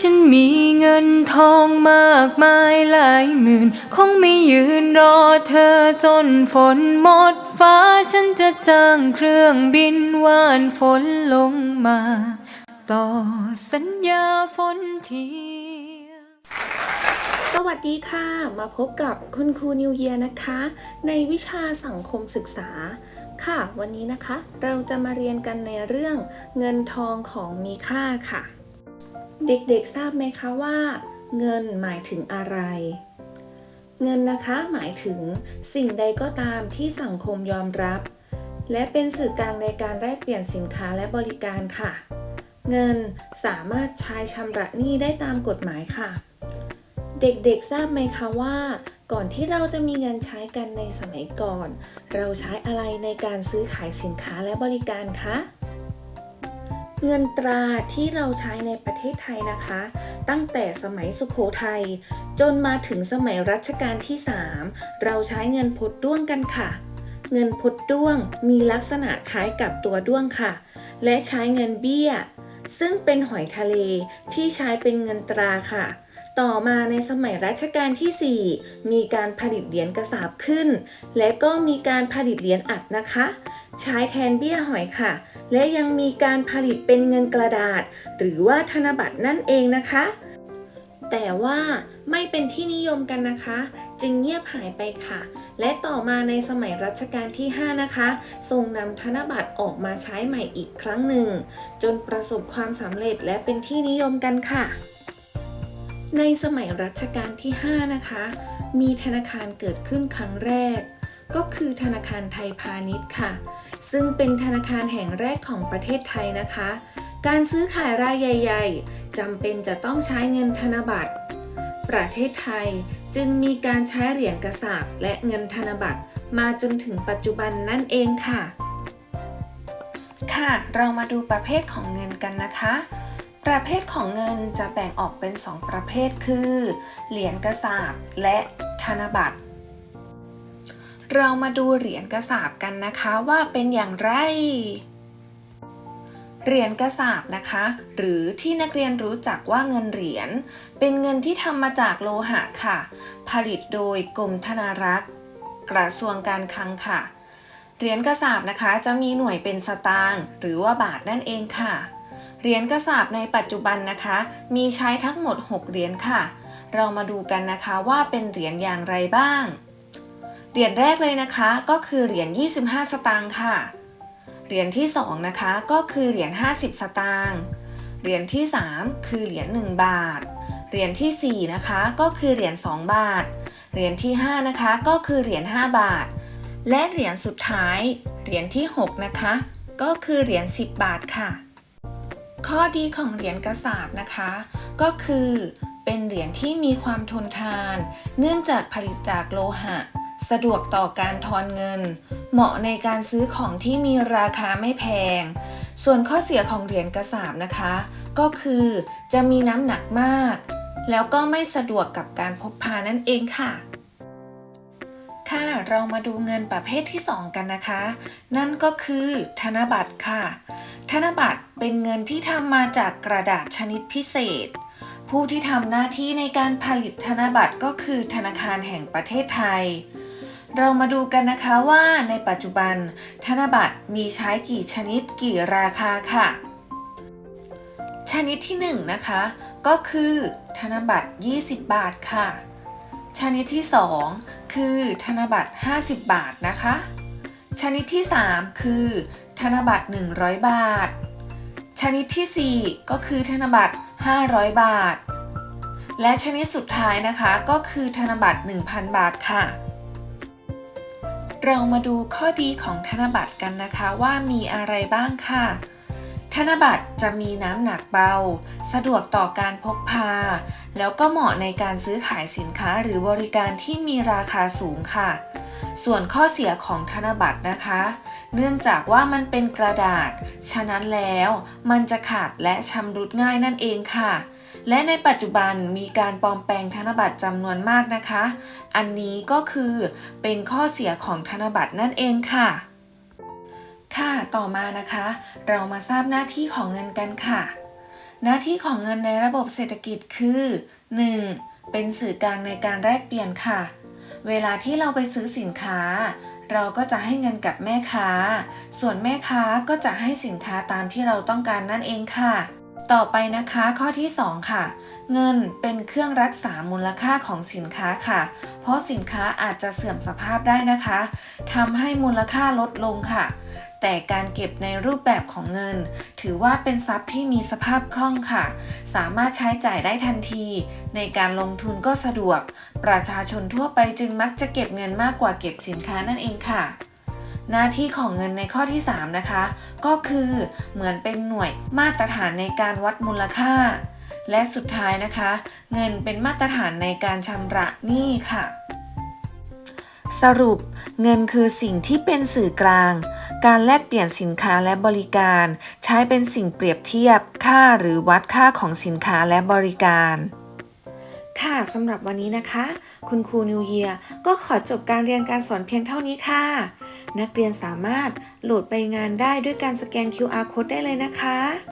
ฉันมีเงินทองมากมายหลายหมื่น คงไม่ยืนรอเธอจนฝนหมดฟ้าฉันจะจ้างเครื่องบินว่านฝนลงมา ต่อสัญญาฝนทีสวัสดีค่ะ มาพบกับคุณครูนิวเยียนะคะ ในวิชาสังคมศึกษาค่ะ วันนี้นะคะ เราจะมาเรียนกันในเรื่องเงินทองของมีค่าค่ะ เด็กๆทราบไหมคะว่า เงินหมายถึงอะไร เงินนะคะหมายถึงสิ่งใดก็ตามที่สังคมยอมรับ และเป็นสื่อกลางในการแลกเปลี่ยนสินค้าและบริการค่ะ เงินสามารถใช้ชำระหนี้ได้ตามกฎหมายค่ะ เด็กๆทราบไหมคะว่า ก่อนที่เราจะมีเงินใช้กันในสมัยก่อน เราใช้อะไรในการซื้อขายสินค้าและบริการคะ เงินตราที่เราใช้ในประเทศไทยนะคะ ตั้งแต่สมัยสุขโขทัยจนมาถึงสมัยรัชกาลที่ 3 เราใช้เงินพดด้วงกันค่ะ เงินพดด้วงมีลักษณะคล้ายกับตัวด้วงค่ะ และใช้เงินเบี้ย ซึ่งเป็นหอยทะเลที่ใช้เป็นเงินตราค่ะ ต่อมาในสมัยรัชกาลที่ 4 มีการผลิตเหรียญกระสาบขึ้น และก็มีการผลิตเหรียญอัดนะคะ ใช้แทนเบี้ยหอยค่ะ และยังมีการผลิตเป็นเงินกระดาษ หรือว่าธนบัตรนั่นเองนะคะ แต่ว่าไม่เป็นที่นิยมกันนะคะ จึงเงียบหายไปค่ะ และต่อมาในสมัยรัชกาลที่ 5 นะคะ ทรงนำธนบัตรออกมาใช้ใหม่อีกครั้งหนึ่ง จนประสบความสำเร็จและเป็นที่นิยมกันค่ะในสมัยรัชกาลที่ 5 นะคะ มีธนาคารเกิดขึ้นครั้งแรก ก็คือธนาคารไทยพาณิชย์ค่ะ ซึ่งเป็นธนาคารแห่งแรกของประเทศไทยนะคะ การซื้อขายรายใหญ่ๆจำเป็นจะต้องใช้เงินธนบัตร ประเทศไทยจึงมีการใช้เหรียญกระสาบและเงินธนบัตรมาจนถึงปัจจุบันนั่นเองค่ะ ค่ะ เรามาดูประเภทของเงินกันนะคะ ประเภทของเงินจะแบ่งออกเป็น 2 ประเภทคือ เหรียญกระสาบและธนบัตร เรามาดูเหรียญกระสาบกันนะคะว่าเป็นอย่างไร เหรียญกระสาบนะคะ หรือที่นักเรียนรู้จักว่าเงินเหรียญ เป็นเงินที่ทำมาจากโลหะค่ะ ผลิตโดยกรมธนารักษ์ กระทรวงการคลังค่ะ เหรียญกระสาบนะคะจะมีหน่วยเป็นสตางค์หรือว่าบาทนั่นเองค่ะ เหรียญกระสาบในปัจจุบันนะคะ มีใช้ทั้งหมด 6 เหรียญค่ะ เรามาดูกันนะคะว่าเป็นเหรียญอย่างไรบ้าง เหรียญแรกเลยนะคะ ก็คือเหรียญ 25 สตางค์ค่ะ เหรียญที่ 2 นะคะ ก็คือเหรียญ 50 สตางค์ เหรียญที่ 3 คือเหรียญ 1 บาท เหรียญทีสี่ 4 นะคะ ก็คือเหรียญ 2 บาท เหรียญที่ 5 นะคะ ก็คือเหรียญ 5 บาท และเหรียญสุดท้าย เหรียญที่ 6 นะคะ ก็คือเหรียญ 10 บาทค่ะ ข้อดีของเหรียญกระสาบนะคะ ก็คือเป็นเหรียญที่มีความทนทาน เนื่องจากผลิตจากโลหะ สะดวกต่อการทอนเงิน เหมาะในการซื้อของที่มีราคาไม่แพง ส่วนข้อเสียของเหรียญกระสาบนะคะ ก็คือจะมีน้ำหนักมาก แล้วก็ไม่สะดวกกับการพกพานั่นเองค่ะ ค่ะเรามาดูเงินประเภทที่ 2 กันนะคะ นั่นก็คือธนบัตรค่ะ ธนบัตรเป็นเงินที่ทำมาจากกระดาษชนิดพิเศษผู้ที่ทำหน้าที่ในการผลิตธนบัตรก็คือธนาคารแห่งประเทศไทย เรามาดูกันนะคะว่าในปัจจุบัน ธนบัตรมีใช้กี่ชนิดกี่ราคาค่ะ ชนิดที่1นะคะก็คือ ธนบัตร 20 บาทค่ะ ชนิดที่ 2 คือ ธนบัตร 50 บาทนะคะ ชนิดที่ 3 คือ ธนบัตร 100 บาท ชนิดที่ 4 ก็คือธนบัตร 500 บาท และชนิดสุดท้ายนะคะก็คือธนบัตร 1,000 บาทค่ะ เรามาดูข้อดีของธนบัตรกันนะคะว่ามีอะไรบ้างค่ะ ธนบัตรจะมีน้ำหนักเบา สะดวกต่อการพกพา แล้วก็เหมาะในการซื้อขายสินค้าหรือบริการที่มีราคาสูงค่ะ ส่วนข้อเสียของธนบัตรนะคะ เนื่องจากว่ามันเป็นกระดาษ ฉะนั้นแล้วมันจะขาดและชำรุดง่ายนั่นเองค่ะ และในปัจจุบันมีการปลอมแปลงธนบัตรจำนวนมากนะคะ อันนี้ก็คือเป็นข้อเสียของธนบัตรนั่นเองค่ะ ค่ะ ต่อมานะคะ เรามาทราบหน้าที่ของเงินกันค่ะ หน้าที่ของเงินในระบบเศรษฐกิจคือ 1. เป็นสื่อกลางในการแลกเปลี่ยนค่ะ เวลาที่เราไปซื้อสินค้า เราก็จะให้เงินกับแม่ค้า ส่วนแม่ค้าก็จะให้สินค้าตามที่เราต้องการนั่นเองค่ะ ต่อไปนะคะข้อที่ 2 ค่ะ เงินเป็นเครื่องรักษามูลค่าของสินค้าค่ะ เพราะสินค้าอาจจะเสื่อมสภาพได้นะคะทำให้มูลค่าลดลงค่ะ แต่การเก็บในรูปแบบของเงิน ถือว่าเป็นทรัพย์ที่มีสภาพคล่องค่ะ สามารถใช้จ่ายได้ทันที ในการลงทุนก็สะดวก ประชาชนทั่วไปจึงมักจะเก็บเงินมากกว่าเก็บสินค้านั่นเองค่ะ หน้าที่ของเงินในข้อที่ 3 นะคะ ก็คือเหมือนเป็นหน่วยมาตรฐานในการวัดมูลค่า และสุดท้ายนะคะ เงินเป็นมาตรฐานในการชำระหนี้ค่ะ สรุป เงินคือสิ่งที่เป็นสื่อกลาง การแลกเปลี่ยนสินค้าและบริการ ใช้เป็นสิ่งเปรียบเทียบค่าหรือวัดค่าของสินค้าและบริการค่ะสำหรับวันนี้นะคะ คุณครูนิวเยียก็ขอจบการเรียนการสอนเพียงเท่านี้ค่ะ นักเรียนสามารถโหลดไปงานได้ด้วยการสแกน QR code ได้เลยนะคะ